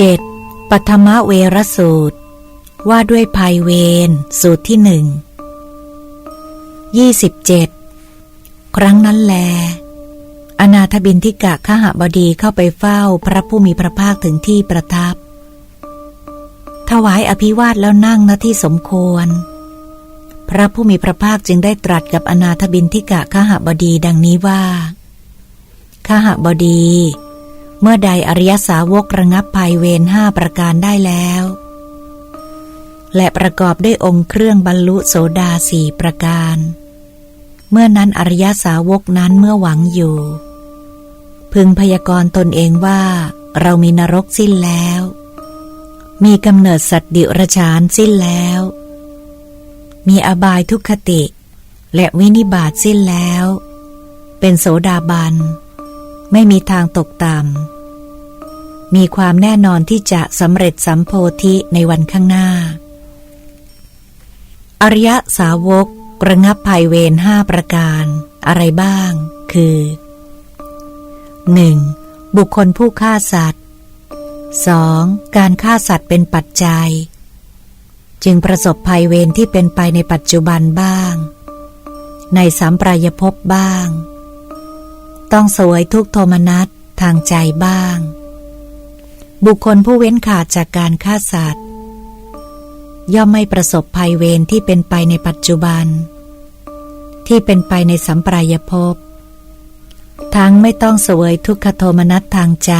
7. ปัทมเวรสูตร ว่าด้วยภัยเวรสูตรที่หนึ่งยี่สิบเจ็ดครั้งนั้นแล อนาถบินทิกะข้าหบดีเข้าไปเฝ้าพระผู้มีพระภาคถึงที่ประทับ ถวายอภิวาทแล้วนั่งณที่สมควร พระผู้มีพระภาคจึงได้ตรัสกับอนาถบินทิกะข้าหบดีดังนี้ว่าข้าหบดี เมื่อใดอริยสาวกระงับภัยเวรห้าประการได้แล้ว และประกอบด้วยองค์เครื่องบรรลุโสดาสี่ประการ เมื่อนั้นอริยสาวกนั้นเมื่อหวังอยู่ พึงพยากรณ์ตนเองว่า เรามีนรกสิ้นแล้ว มีกำเนิดสัตว์ดิรชานสิ้นแล้ว มีอบายทุกขติ และวินิบาตสิ้นแล้ว เป็นโสดาบันไม่มีทางตกต่ำ มีความแน่นอนที่จะสำเร็จสัมโพธิในวันข้างหน้า อริยสาวกระงับภัยเวรห้าประการ อะไรบ้าง คือ 1. บุคคลผู้ฆ่าสัตว์ 2. การฆ่าสัตว์เป็นปัจจัย จึงประสบภัยเวรที่เป็นไปในปัจจุบันบ้าง ในสามปรายภพบ้าง ต้องสวยทุกโทมนัสทางใจบ้าง บุคคลผู้เว้นขาดจากการฆ่าสัตว์ ย่อมไม่ประสบภัยเวรที่เป็นไปในปัจจุบัน ที่เป็นไปในสัมปรายภพ ทั้งไม่ต้องเสวยทุกขโทมนัสทางใจ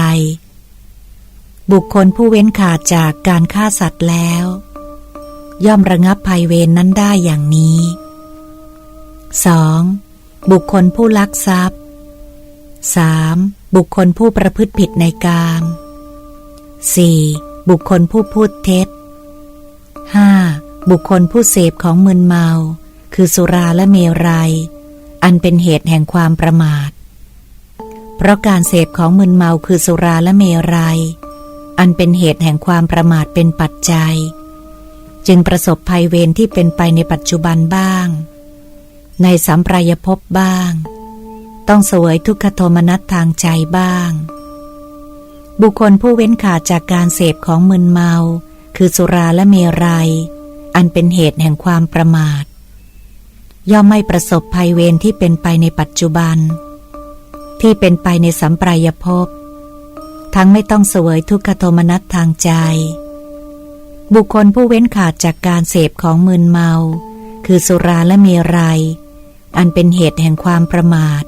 บุคคลผู้เว้นขาดจากการฆ่าสัตว์แล้ว ย่อมระงับภัยเวรนนั้นได้อย่างนี้ 2. บุคคลผู้ลักทรัพย์ 3. บุคคลผู้ประพฤติผิดในกาม 4. บุคคลผู้พูดเท็จ 5. บุคคลผู้เสพของมึนเมา คือสุราและเมรัย อันเป็นเหตุแห่งความประมาท เพราะการเสพของมึนเมาคือสุราและเมรัย อันเป็นเหตุแห่งความประมาทเป็นปัจจัย จึงประสบภัยเวรที่เป็นไปในปัจจุบันบ้าง ในสัมปรายภพบ้าง ต้องเสวยทุกขโทมนัสทางใจบ้าง บุคคลผู้เว้นขาดจากการเสพของมึนเมา คือสุราและเมรยัย อันเป็นเหตุแห่งความประมาท ย่อมไม่ประสบภัยเวรที่เป็นไปในปัจจุบัน ที่เป็นไปในสัมปรายภพ ทั้งไม่ต้องเสวยทุกขโทมนัสทางใจ บุคคลผู้เว้นขาดจากการเสพของมึนเมา คือสุราและเมรยัย อันเป็นเหตุแห่งความประมาท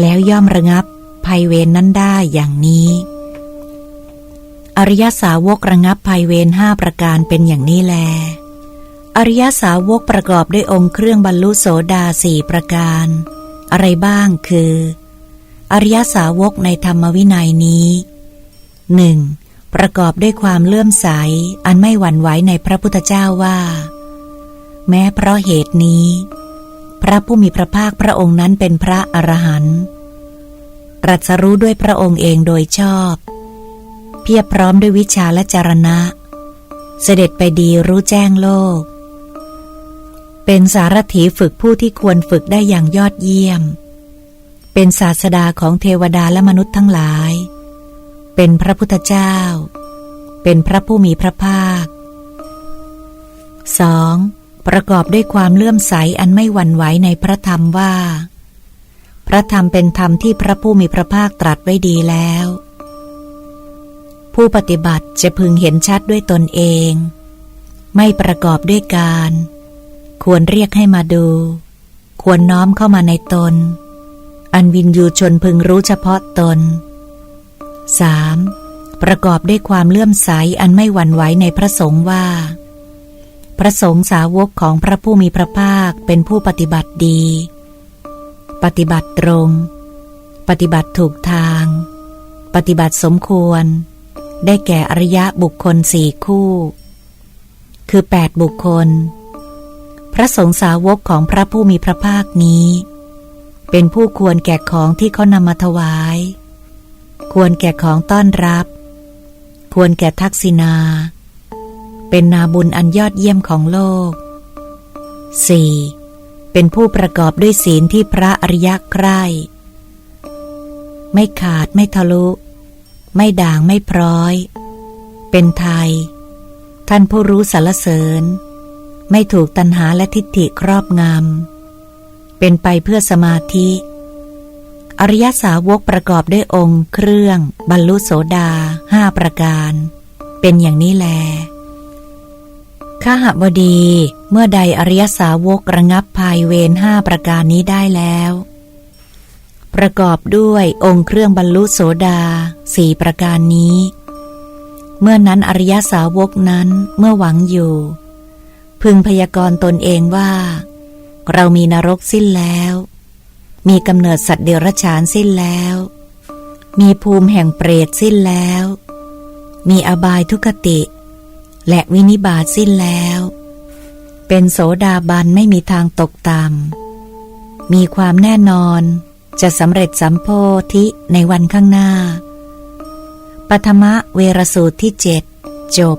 แล้วย่อมระงับ ภัยเวรนนั้นได้อย่างนี้ อริยสาวกระงับภัยเวรห้าประการเป็นอย่างนี้แล อริยสาวกประกอบด้วยองค์เครื่องบรรลุโสดาสี่ประการ อะไรบ้างคือ อริยสาวกในธรรมวินัยนี้หนึ่งประกอบด้วยความเลื่อมใส อันไม่หวั่นไหวในพระพุทธเจ้าว่า แม้เพราะเหตุนี้ พระผู้มีพระภาคพระองค์นั้นเป็นพระอรหันต์ ตรัสรู้ด้วยพระองค์เองโดยชอบ เพียบพร้อมด้วยวิชาและจารณะ เสด็จไปดีรู้แจ้งโลก เป็นสารถีฝึกผู้ที่ควรฝึกได้อย่างยอดเยี่ยม เป็นศาสดาของเทวดาและมนุษย์ทั้งหลาย เป็นพระพุทธเจ้า เป็นพระผู้มีพระภาค 2. ประกอบด้วยความเลื่อมใสอันไม่หวั่นไหวในพระธรรมว่า พระธรรมเป็นธรรมที่พระผู้มีพระภาคตรัสไว้ดีแล้ว ผู้ปฏิบัติจะพึงเห็นชัดด้วยตนเอง ไม่ประกอบด้วยการ ควรเรียกให้มาดู ควรน้อมเข้ามาในตน อันวินยูชนพึงรู้เฉพาะตน 3. ประกอบด้วยความเลื่อมใสอันไม่หวั่นไหวในพระสงฆ์ว่า พระสงฆ์สาวกของพระผู้มีพระภาคเป็นผู้ปฏิบัติดี ปฏิบัติตรง ปฏิบัติถูกทาง ปฏิบัติสมควร ได้แก่อริยะบุคคลสี่คู่ คือแปดบุคคล พระสงฆ์สาวกของพระผู้มีพระภาคนี้ เป็นผู้ควรแก่ของที่เขานำมาถวาย ควรแก่ของต้อนรับ ควรแก่ทักษิณา เป็นนาบุญอันยอดเยี่ยมของโลก 4. เป็นผู้ประกอบด้วยศีลที่พระอริยะใคร่ไม่ขาดไม่ทะลุ ไม่ด่างไม่พร้อย เป็นไทย ท่านผู้รู้สารเสริญ ไม่ถูกตัณหาและทิฏฐิครอบงำ เป็นไปเพื่อสมาธิ อริยสาวกประกอบด้วยองค์เครื่อง บรรลุโสดาห้าประการ เป็นอย่างนี้แล ข้าหบดีเมื่อใดอริยสาวกระงับภายเวรห้าประการนี้ได้แล้ว ประกอบด้วยองค์เครื่องบรรลุโสดาสี่ประการนี้ เมื่อนั้นอริยสาวกนั้นเมื่อหวังอยู่ พึงพยากรณ์ตนเองว่า เรามีนรกสิ้นแล้ว มีกำเนิดสัตว์เดรัจฉานสิ้นแล้ว มีภูมิแห่งเปรตสิ้นแล้ว มีอบายทุกติ และวินิบาตสิ้นแล้ว เป็นโสดาบันไม่มีทางตกต่ำมีความแน่นอนจะสำเร็จสัมโพธิในวันข้างหน้าปฐมะเวรสูตรที่เจ็ดจบ